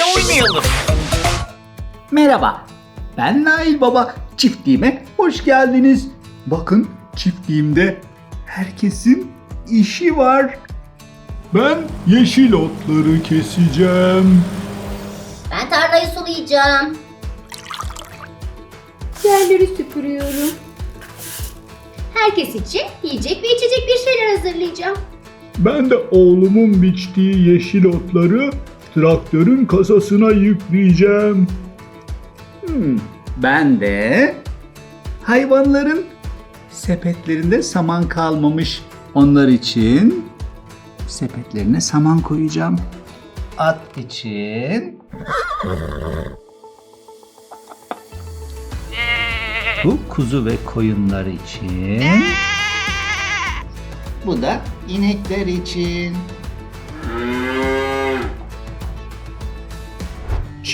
birlikte oynayalım. Merhaba. Ben Nail Baba. Çiftliğime hoş geldiniz. Bakın çiftliğimde herkesin işi var. Ben yeşil otları keseceğim. Ben tarlayı sulayacağım. Yerleri süpürüyorum. Herkes için yiyecek ve içecek bir şeyler hazırlayacağım. Ben de oğlumun biçtiği yeşil otları traktörün kasasına yükleyeceğim. Hmm, ben de hayvanların sepetlerinde saman kalmamış. Onlar için sepetlerine saman koyacağım. At için bu kuzu ve koyunlar için. Bu da inekler için.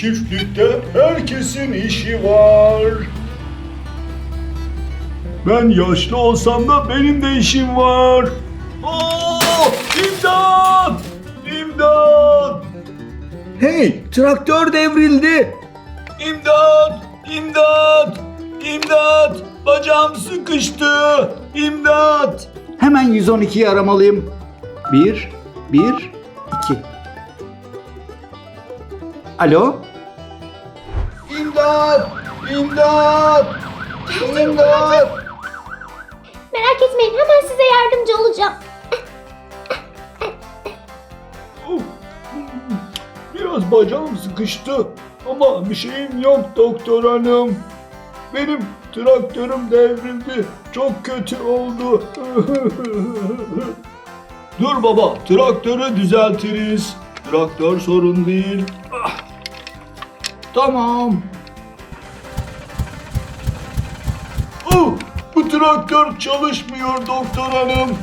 Çiftlikte herkesin işi var. Ben yaşlı olsam da benim de işim var. Oo, imdat! İmdat! Hey, traktör devrildi. İmdat! İmdat! İmdat! Bacağım sıkıştı. İmdat! Hemen 112'yi aramalıyım. Bir, bir, iki. Alo? İmdat! İmdat! İmdat! Merak etmeyin hemen size yardımcı olacağım. Biraz bacağım sıkıştı ama bir şeyim yok doktor hanım. Benim traktörüm devrildi. Çok kötü oldu. Dur baba, traktörü düzeltiriz. Traktör sorun değil. Tamam. Oh, bu traktör çalışmıyor doktor hanım.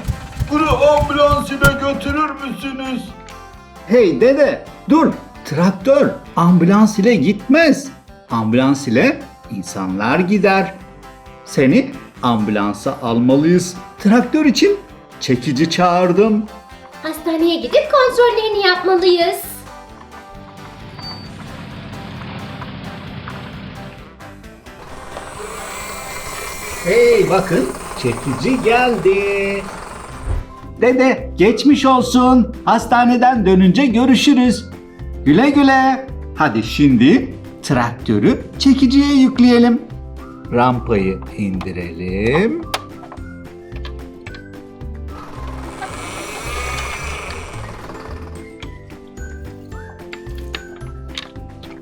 Bunu ambulans ile götürür müsünüz? Hey dede dur. Traktör ambulans ile gitmez. Ambulans ile insanlar gider. Seni ambulansa almalıyız. Traktör için çekici çağırdım. Hastaneye gidip kontrollerini yapmalıyız. Hey bakın çekici geldi. Dede geçmiş olsun. Hastaneden dönünce görüşürüz. Güle güle. Hadi şimdi traktörü çekiciye yükleyelim. Rampayı indirelim.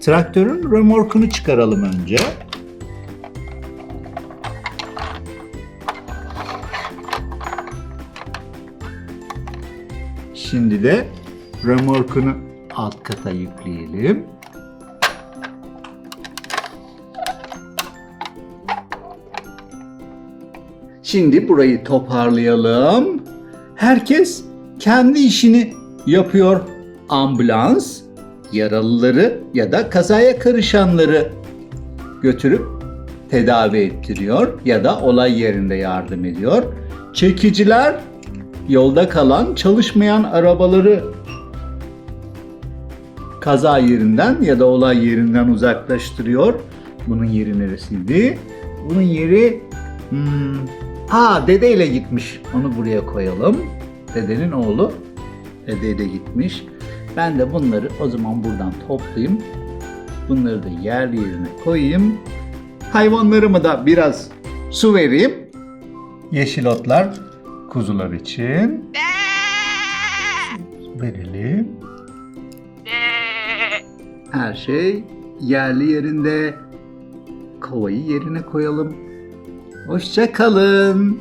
Traktörün römorkunu çıkaralım önce. Şimdi de römorkunu alt kata yükleyelim. Şimdi burayı toparlayalım. Herkes kendi işini yapıyor. Ambulans yaralıları ya da kazaya karışanları götürüp tedavi ettiriyor ya da olay yerinde yardım ediyor. Çekiciler yolda kalan çalışmayan arabaları kaza yerinden ya da olay yerinden uzaklaştırıyor. Bunun yeri neresiydi? Bunun yeri hmm, ha dedeyle gitmiş. Onu buraya koyalım. Dedenin oğlu dedeyle gitmiş. Ben de bunları o zaman buradan toplayayım. Bunları da yer yerine koyayım. Hayvanlarıma da biraz su vereyim. Yeşil otlar kuzular için. Verelim. Her şey yerli yerinde. Kovayı yerine koyalım. Hoşça kalın.